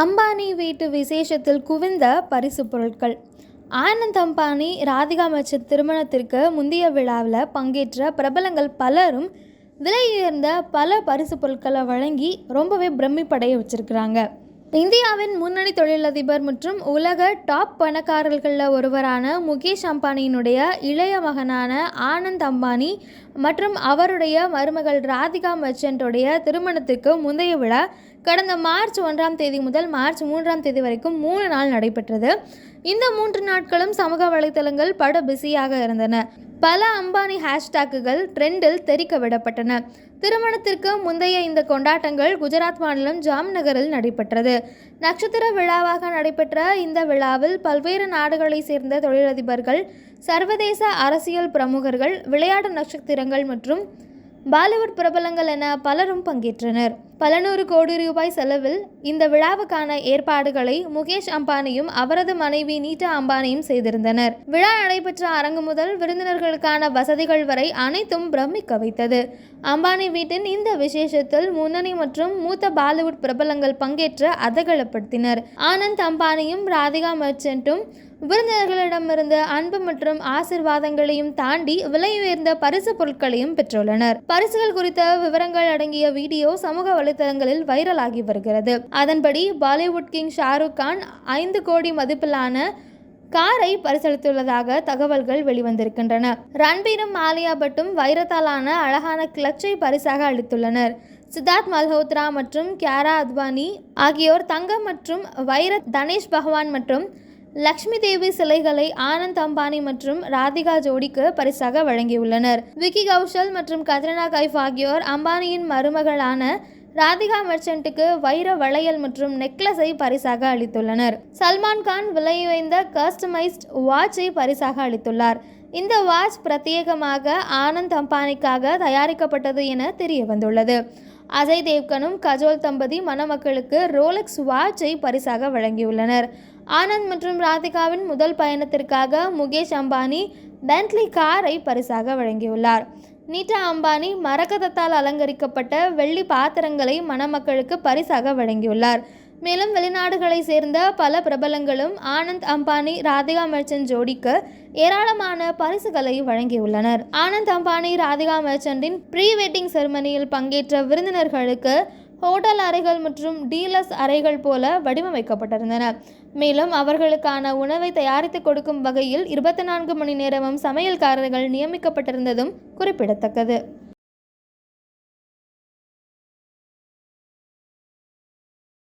அம்பானி வீட்டு விசேஷத்தில் குவிந்த பரிசு பொருட்கள். ஆனந்த் அம்பானி ராதிகா மச்சன் திருமணத்திற்கு முந்தைய விழாவில் பங்கேற்ற பிரபலங்கள் பலரும் விலை உயர்ந்த பல பரிசு பொருட்களை வழங்கி ரொம்பவே பிரமிப்படைய வச்சிருக்கிறாங்க. இந்தியாவின் முன்னணி தொழிலதிபர் மற்றும் உலக டாப் பணக்காரர்களில் ஒருவரான முகேஷ் அம்பானியினுடைய இளைய மகனான ஆனந்த் அம்பானி மற்றும் அவருடைய மருமகள் ராதிகா மர்ச்சன்ட்டுடைய திருமணத்துக்கு முந்தைய விழா கடந்த மார்ச் ஒன்றாம் தேதி முதல் மார்ச் மூன்றாம் தேதி வரைக்கும் மூணு நாள் நடைபெற்றது. இந்த மூன்று நாட்களும் சமூக வலைதளங்கள் பட பிஸியாக இருந்தன. பல அம்பானி ஹேஷ்டாக்குகள் ட்ரெண்டில் தெரிக்க விடப்பட்டன. திருமணத்திற்கு முந்தைய இந்த கொண்டாட்டங்கள் குஜராத் மாநிலம் ஜாம்நகரில் நடைபெற்றது. நட்சத்திர விழாவாக நடைபெற்ற இந்த விழாவில் பல்வேறு நாடுகளைச் சேர்ந்த தொழிலதிபர்கள் சர்வதேச அரசியல் பிரமுகர்கள் விளையாட்டு நட்சத்திரங்கள் மற்றும் பாலிவுட் பிரபலங்கள் என பலரும் பங்கேற்றனர். பல நூறு கோடி ரூபாய் செலவில் இந்த விழாவுக்கான ஏற்பாடுகளை முகேஷ் அம்பானியும் அவரது மனைவி நீட்டா அம்பானியும் செய்திருந்தனர். விழா நடைபெற்ற அரங்கு முதல் விருந்தினர்களுக்கான வசதிகள் வரை அனைத்தும் பிரமிக்க வைத்தது. அம்பானி வீட்டின் இந்த விசேஷத்தில் முன்னணி மற்றும் மூத்த பாலிவுட் பிரபலங்கள் பங்கேற்று அதகலப்படுத்தினர். ஆனந்த் அம்பானியும் ராதிகா மர்ச்சன்ட்டும் விருந்தினர்களிடமிருந்து அன்பு மற்றும் ஆசிர்வாதங்களையும் தாண்டி விலை உயர்ந்த பரிசு பொருட்களையும் பெற்றுள்ளனர். பரிசுகள் குறித்த விவரங்கள் அடங்கிய வீடியோ சமூக வலைதளங்களில் வைரலாகி வருகிறது. அதன்படி பாலிவுட் கிங் ஷாருக் கான் ஐந்து கோடி மதிப்பிலான காரை பரிசளித்துள்ளதாக தகவல்கள் வெளிவந்திருக்கின்றன. ரன்பீரும் ஆலியா பட்டும் வைரத்தாலான அழகான கிளச்சை பரிசாக அளித்துள்ளனர். சித்தார்த் மல்ஹோத்ரா மற்றும் கியாரா அத்வானி ஆகியோர் தங்கம் மற்றும் வைர தனேஷ் பகவான் மற்றும் லக்ஷ்மி தேவி சிலைகளை ஆனந்த் அம்பானி மற்றும் ராதிகா ஜோடிக்கு பரிசாக வழங்கியுள்ளனர். விக்கி கௌஷல் மற்றும் கத்ரினா கைஃப் ஆகியோர் அம்பானியின் மருமகளான ராதிகா மெர்ச்சன்ட்டுக்கு வைர வளையல் மற்றும் நெக்லஸை பரிசாக அளித்துள்ளனர். சல்மான் கான் விலை உயர்ந்த கஸ்டமைஸ்ட் வாட்சை பரிசாக அளித்துள்ளார். இந்த வாட்ச் பிரத்யேகமாக ஆனந்த் அம்பானிக்காக தயாரிக்கப்பட்டது என தெரிய வந்துள்ளது அஜய் தேவ்கனும் கஜோல் தம்பதி மணமக்களுக்கு ரோலக்ஸ் வாட்சை பரிசாக வழங்கியுள்ளனர். ஆனந்த் மற்றும் ராதிகாவின் முதல் பயணத்திற்காக முகேஷ் அம்பானி பென்ட்லி காரை பரிசாக வழங்கியுள்ளார். நீட்டா அம்பானி மரகதத்தால் அலங்கரிக்கப்பட்ட வெள்ளி பாத்திரங்களை மணமக்களுக்கு பரிசாக வழங்கியுள்ளார். மேலும் வெளிநாடுகளை சேர்ந்த பல பிரபலங்களும் ஆனந்த் அம்பானி ராதிகா மெர்ச்சன்ட் ஜோடிக்கு ஏராளமான பரிசுகளை வழங்கியுள்ளனர். ஆனந்த் அம்பானி ராதிகா மெர்ச்சன்டின் ப்ரீ வெட்டிங் செருமனியில் பங்கேற்ற விருந்தினர்களுக்கு ஹோட்டல் அறைகள் மற்றும் டீலர்ஸ் அறைகள் போல வடிவமைக்கப்பட்டிருந்தன. மேலும் அவர்களுக்கான உணவை தயாரித்து கொடுக்கும் வகையில் இருபத்தி நான்கு மணி நேரமும் சமையல்காரர்கள் நியமிக்கப்பட்டிருந்ததும் குறிப்பிடத்தக்கது.